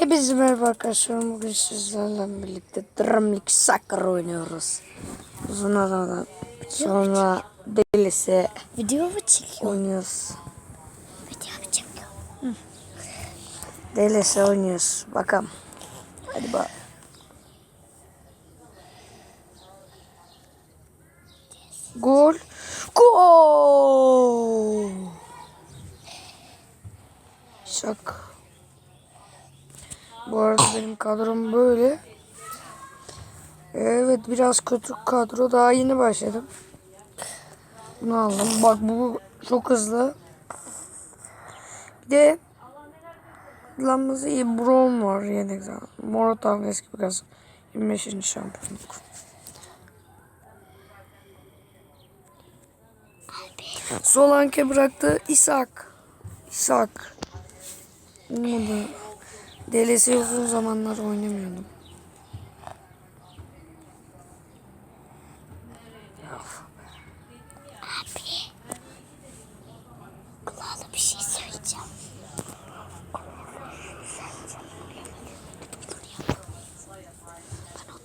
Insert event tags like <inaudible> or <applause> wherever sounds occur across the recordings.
Hepinize merhaba arkadaşlar. Bugün sizlerle birlikte Drumlik Soccer oynuyoruz. Uzun aradan sonra delisi Video mu çekiyor? oynuyoruz. Video mu çekiyor? Delisi oynuyoruz. Bakalım. Hadi bak. Gol. Gol. Şak. Bu arada benim kadrom böyle. Evet biraz kötü kadro. Daha yeni başladım. Bunu aldım. Bak bu çok hızlı. Bir de Lamızı iyi Brown var yedek zaman. Morotan eski bir gaz. 25. şampiyonluk. Solanke bıraktı. İshak. İshak. Olmadı. DLC uzun zamanlar oynamıyordum.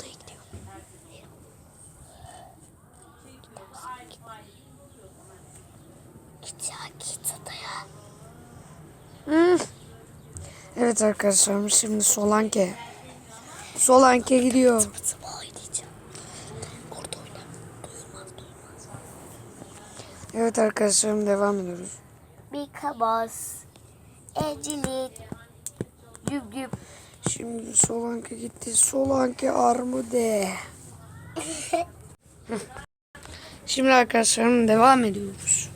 Şey gidiyorum. Git ya git odaya. Evet arkadaşlar şimdi Solanke. Solanke gidiyor. Zıma oynayacağım. Orada oyna. Duyulmaz duyulmaz. Evet arkadaşlarım devam ediyoruz. Bir kabas. Ecilik. Güp güp. Şimdi Solanke gitti. Solanke armude. <laughs> Şimdi arkadaşlarım devam ediyoruz.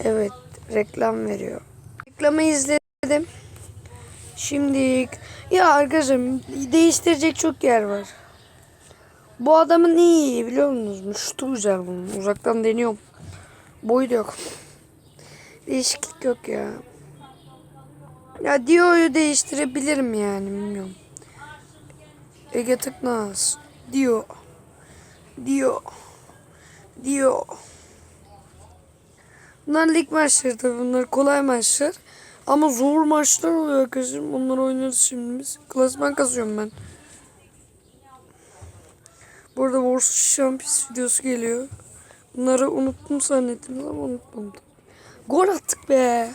Evet reklam veriyor. Reklamı izledim. Şimdi ya arkadaşım değiştirecek çok yer var. Bu adamın iyi biliyor musunuz? Şutu güzel bunun. Uzaktan deniyorum. Boyu da yok. Değişiklik yok ya. Ya Dio'yu değiştirebilirim yani bilmiyorum. Ege Tıknaz. Dio. Dio. Dio. Bunlar lig maçları tabii bunlar kolay maçlar. Ama zor maçlar oluyor arkadaşlar. Bunları oynuyoruz şimdi biz. Klasman kazıyorum ben. Burada Warsaw Champions videosu geliyor. Bunları unuttum zannettim ama unutmadım. Gol attık be.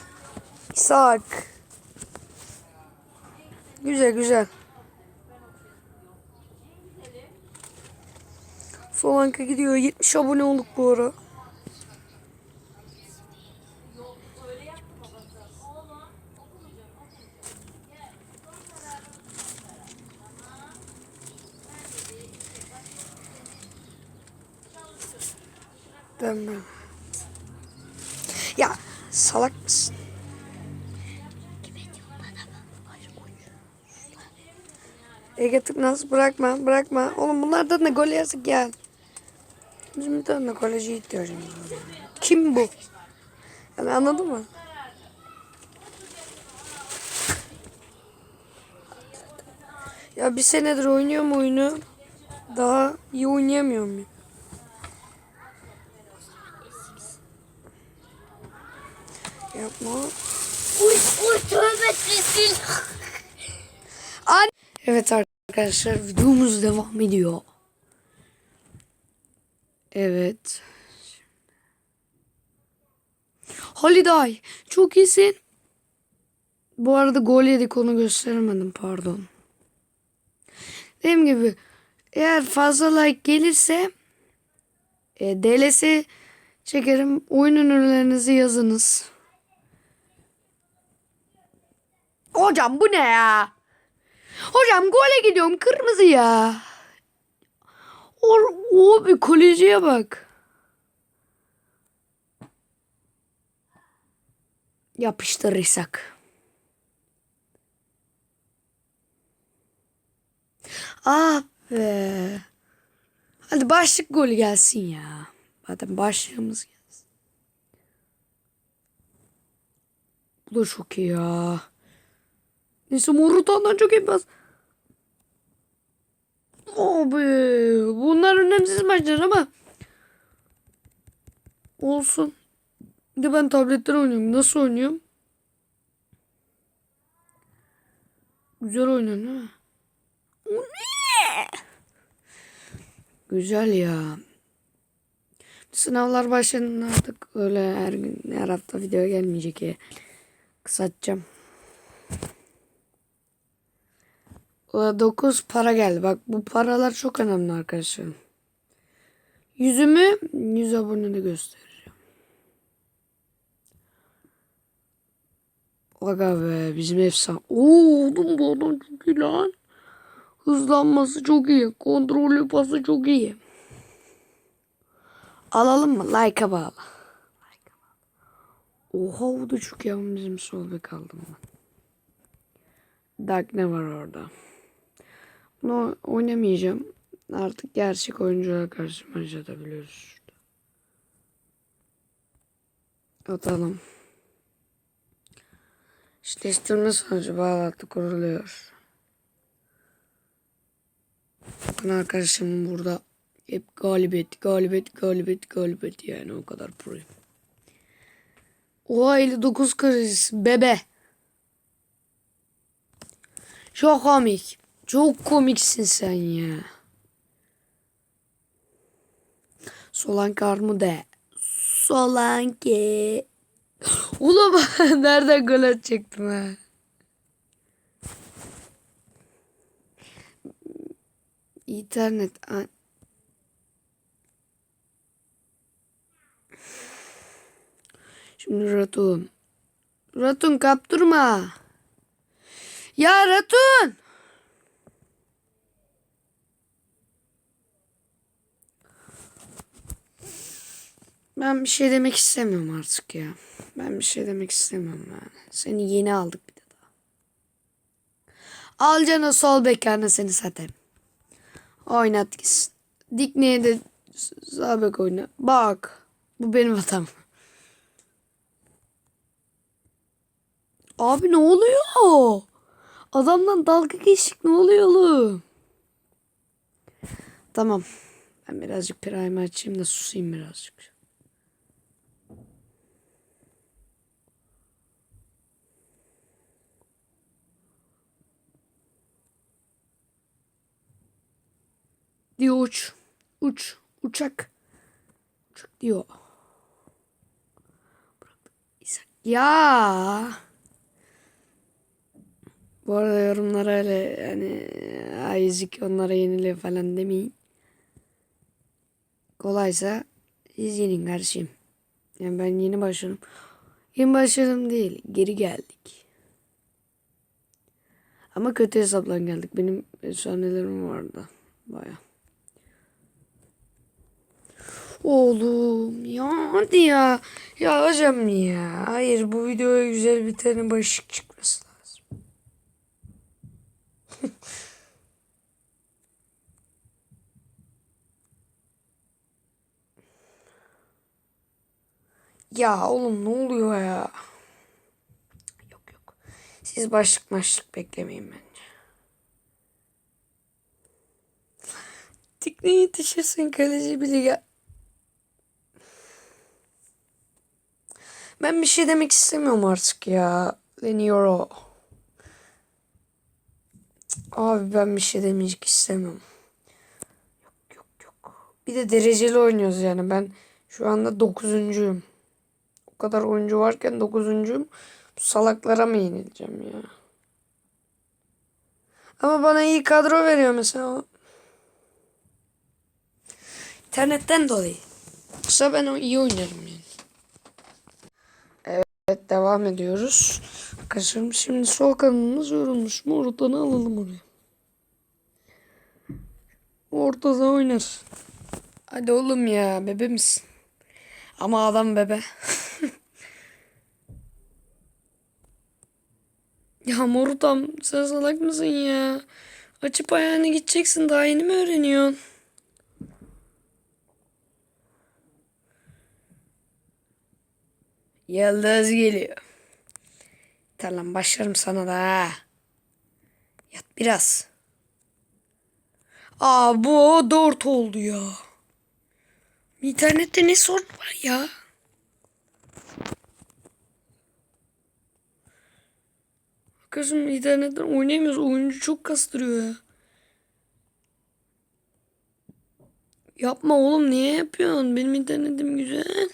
İshak. Güzel güzel. Solanka gidiyor. 70 abone olduk bu ara. Tamam. Ya salak mısın? Ege tıknaz bırakma bırakma. Oğlum bunlardan da gol yazık gel. Bizim bir tane koleji ihtiyacımız var. Kim bu? Yani anladın mı? Ya bir senedir oynuyorum oyunu. Daha iyi oynayamıyorum. ya. Yapma. Uy uy tövbe. An evet arkadaşlar videomuz devam ediyor. Evet. Holiday çok iyisin. Bu arada gol yedik onu gösteremedim pardon. Dediğim gibi eğer fazla like gelirse e, DLC çekerim. Oyun önerilerinizi yazınız. Hocam bu ne ya? Hocam gole gidiyorum kırmızı ya. O, o bir kaleciye bak. Yapıştırırsak. Ah be. Hadi başlık gol gelsin ya. Zaten başlığımız gelsin. Bu da çok iyi ya. Neyse Morutan'dan çok pas. Abi bunlar önemsiz maçlar ama olsun. De ben tabletten oynuyorum. Nasıl oynuyorum? Güzel oynuyorsun değil mi? O ne? Güzel ya. Sınavlar başladığında artık öyle her gün her hafta video gelmeyecek ya. Kısaltacağım. 9 para geldi. Bak bu paralar çok önemli arkadaşlar. Yüzümü 100 abone de göstereceğim. Aga be bizim efsane. Oo oğlum bu adam çok iyi lan. Hızlanması çok iyi. Kontrolü pası çok iyi. Alalım mı? Like'a bağlı. Like'a bağlı. Oha o da çok ama bizim sol bek aldım ben. Dark ne var orada? Bunu oynamayacağım. Artık gerçek oyunculara karşı maç atabiliyoruz. Atalım. İşleştirme sonucu bağlantı kuruluyor. Bakın arkadaşım burada hep galibiyet, galibiyet, galibiyet, galibiyet yani o kadar proyum. Oha 59 kriz bebe. Çok komik. Çok komiksin sen ya. Solanke Armude. Solanke. Ulan <laughs> nereden gol atacaktım ha? İnternet. Şimdi Ratun. Ratun kaptırma. Ya Ratun. Ben bir şey demek istemiyorum artık ya. Ben bir şey demek istemiyorum yani. Seni yeni aldık bir de daha. Alacaksın o sol bekarına seni zaten. Oynat gitsin. Dikne'ye de sağ bek oyna. Bak. Bu benim hatam. Abi ne oluyor? Adamdan dalga geçtik ne oluyor oğlum? Tamam. Ben birazcık prime açayım da susayım birazcık. Diyor uç. Uç. Uçak. Uçak diyor. Ya. Bu arada yorumlara öyle yani Isaac onlara yeniliyor falan demeyin. Kolaysa siz yenin kardeşim. Yani ben yeni başladım. Yeni başladım değil. Geri geldik. Ama kötü hesaplan geldik. Benim efsanelerim vardı. Baya. Oğlum ya hadi ya. Ya hocam ya. Hayır bu videoya güzel bir tane başlık çıkması lazım. <laughs> ya oğlum ne oluyor ya? Yok yok. Siz başlık başlık beklemeyin bence. Tekneye yetişirsin kaleci bile gel. Ben bir şey demek istemiyorum artık ya. Lenioro. Abi ben bir şey demeyecek istemiyorum. Yok yok yok. Bir de dereceli oynuyoruz yani. Ben şu anda dokuzuncuyum. O kadar oyuncu varken dokuzuncuyum. Bu salaklara mı yenileceğim ya? Ama bana iyi kadro veriyor mesela. İnternetten dolayı. Yoksa ben iyi oynarım yani. Devam ediyoruz. Arkadaşlarım şimdi sol kanalımız yorulmuş mu? Oradan alalım oraya. Ortada oynar. Hadi oğlum ya bebe misin? Ama adam bebe. <laughs> ya morutam sen salak mısın ya? Açıp ayağını gideceksin daha yeni mi öğreniyorsun? Yıldız geliyor. Tamam başlarım sana da. Yat biraz. Aa bu dört oldu ya. İnternette ne sorun var ya? Arkadaşım internetten oynayamıyoruz. Oyuncu çok kastırıyor ya. Yapma oğlum niye yapıyorsun? Benim internetim güzel.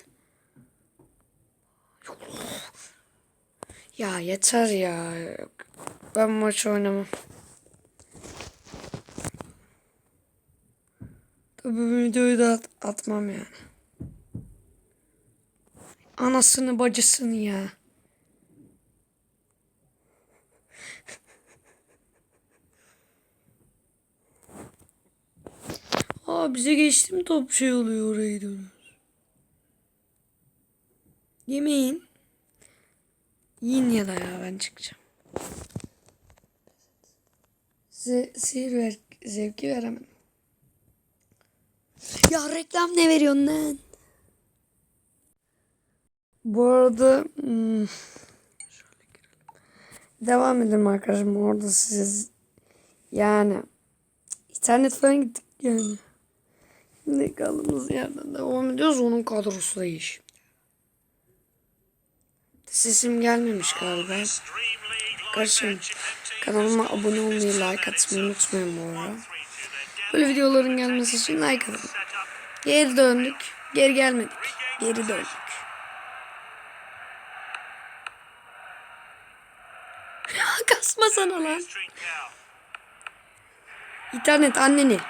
Ya yeter ya. Ben maç oynamam. Tabii bu videoyu da at- atmam yani. Anasını bacısını ya. Aa bize geçti mi top şey oluyor oraya gidiyoruz. Yemeyin. Yiyin ya da ya ben çıkacağım. Size sihir ver, zevki veremem. Ya reklam ne veriyorsun lan? Bu arada hmm, devam edelim arkadaşım. Orada siz yani internet falan gittik yani. Şimdi kaldığımız yerden devam ediyoruz. Onun kadrosu şimdi. Sesim gelmemiş galiba. Arkadaşım kanalıma abone olmayı, like atmayı unutmayın bu arada. Böyle videoların gelmesi için like atın. Geri döndük. Geri gelmedik. Geri döndük. <laughs> Kasma sana lan. İnternet anneni. He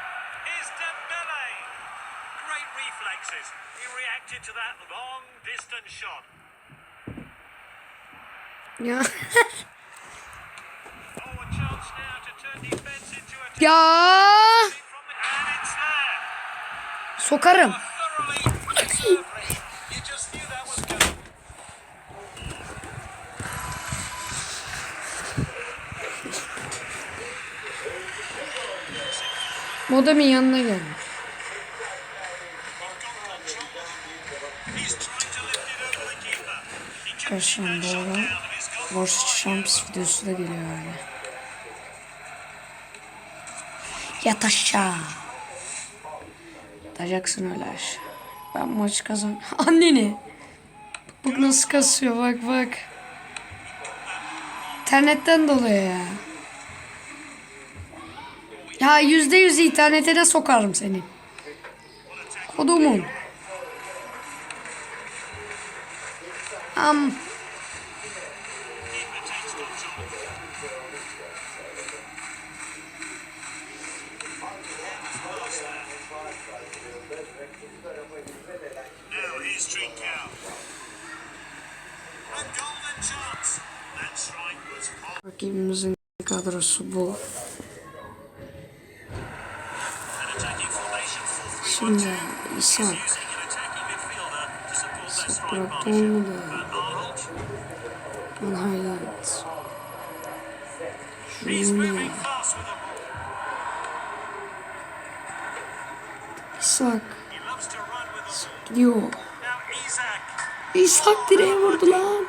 reacted to that long distance shot. Ya. it's there. Sokarım. Modemin yanına gelmiş. He's trying Borç Champs videosu da geliyor yani. Yat aşağı. Yatacaksın öyle aşağı. Ben maçı kazan. <laughs> Anneni. Bak, bak nasıl kasıyor bak bak. İnternetten dolayı ya. Ya yüzde yüz internete de sokarım seni. Kodumun. Am. Now moving fast with the ball. İshak gidiyor. İshak direğe vurdu lan.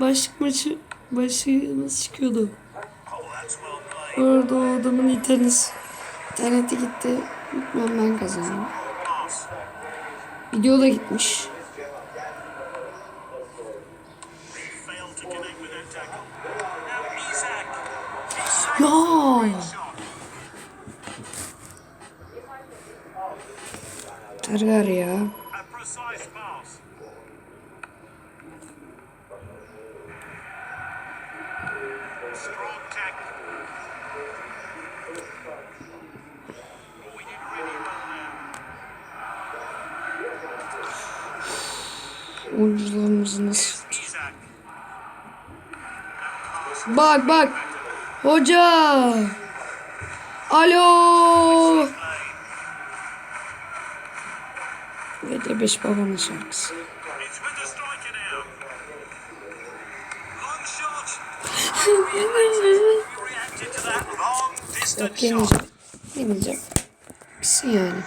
Başlık maçı başı nasıl çıkıyordu? Oh. Orada o adamın internet internete gitti. Bilmem ben kazandım. Video da gitmiş. Really well there. Oyuncularımızı nasıl... Bak bak. Hoca. Alo. Ve de beş babanın şarkısı. Yok yemeyeceğim. Yemeyeceğim. Bitsin yani.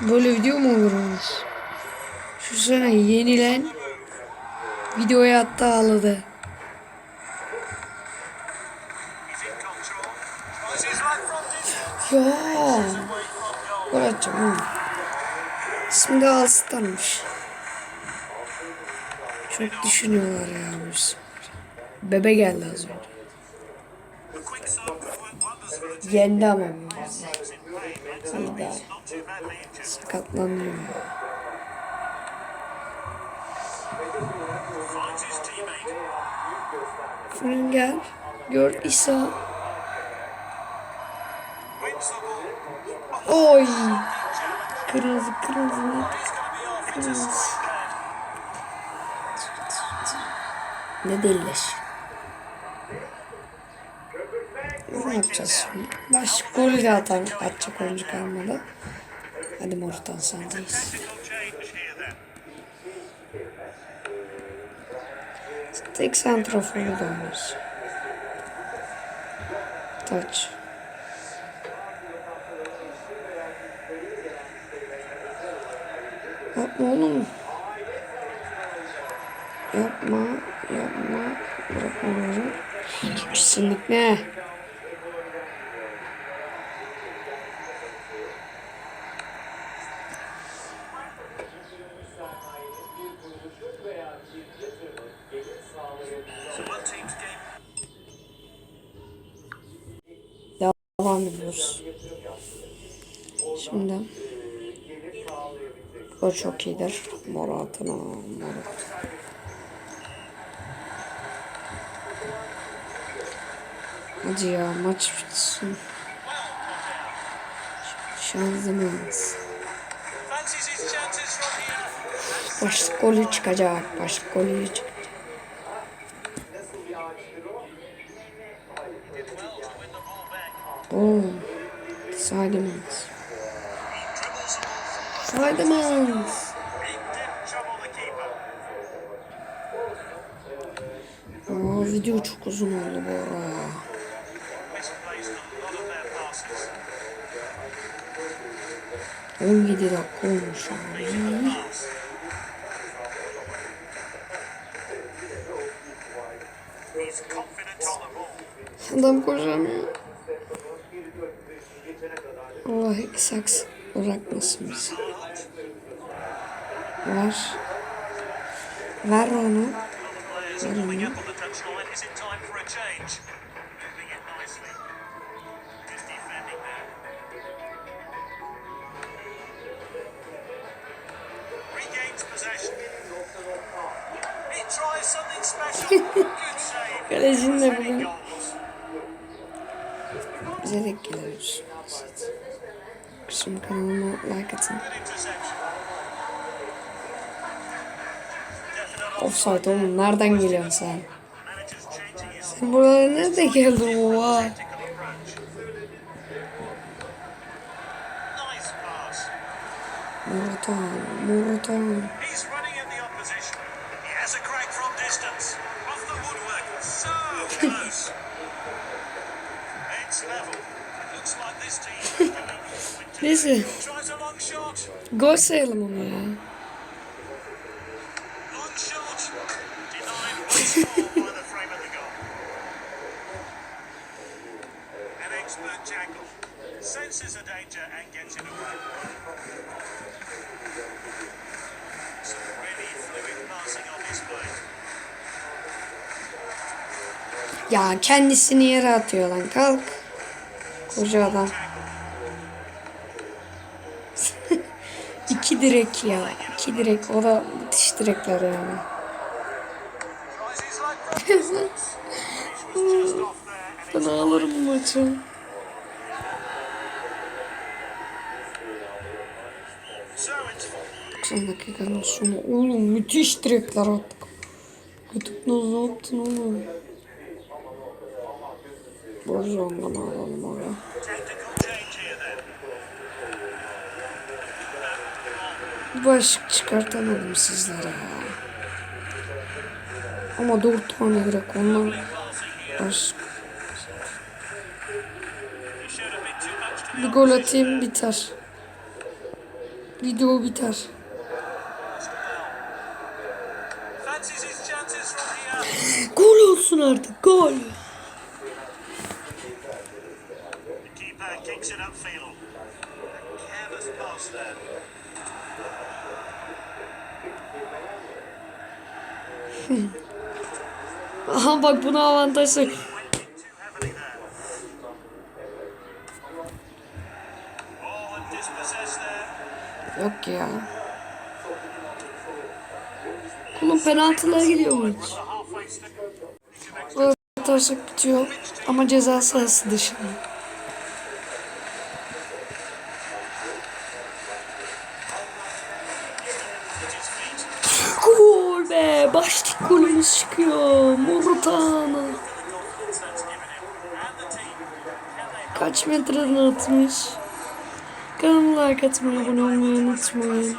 Böyle video mu olur olmuş? Şu sene yenilen videoya attı ağladı. İsmi de Alstan'mış. Çok düşünüyorlar ya bu. Bebe geldi az önce. Yendi ama bu. Teammate. Fringer. Gör İsa. Oy. Kırmızı kırmızı. İnto Kırmızı. Ne delileş. Ne yapacağız şimdi? Baş golü de atan, atacak oyuncu kalmadı. Hadi Morutan sendeyiz. Tek santraforu da oynuyoruz. Taç. Yapma oğlum. Yapma, yapma. Bırakma onu. Kesinlikle. So one team's game Devam ediyoruz. Şimdi o çok iyidir. Morat'ın o Morat. Hadi ya maç bitsin. Şanzımız. Başlık golü çıkacak. Başlık golü çıkacak. Boom. Saydamız. Keeper. Aa, video çok uzun oldu bu ara. Passes. 17 dakika olmuş abi. On. Adam koşamıyor. Allah saks bırakmasın bizi. Ver. Ver onu. Players are coming up on the touchline. Is <laughs> it time for a change? Moving it nicely. Is defending there. Regains possession. He tries something special. Good save. Kalecinin de bugün bize denk. Kışım kanalıma like atın. Offside oğlum nereden geliyorsun sen? Sen buralara nereden geldin oha? tactical approach. Nice pass. Morutan, Morutan. He's <laughs> Ya kendisini yere atıyor lan kalk. Koca adam. <laughs> İki direk ya. iki direk. O da müthiş direkler yani. <laughs> Ben alırım bu maçı. so it's 90 dakikanın sonu. Oğlum müthiş direkler attık. Youtube nasıl attın oğlum? Borzonga'nı alalım oraya. başlık çıkartamadım sizlere. Ama dört tane direkt ondan başlık. Bir gol atayım biter. Video biter. Gol olsun artık gol. Kicks it upfield. A careless pass there. <laughs> Aha bak buna avantajlı. Yok ya. Oğlum penaltılara gidiyor stick. Bu atarsak bitiyor ama ceza sahası dışında. Gol be! Başlık golümüz çıkıyor. Morutan'a. Kaç metreden atmış? Kanalıma like atmayı, abone olmayı unutmayın.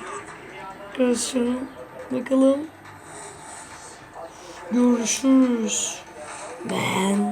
Arkadaşlar bakalım. Görüşürüz. Ben.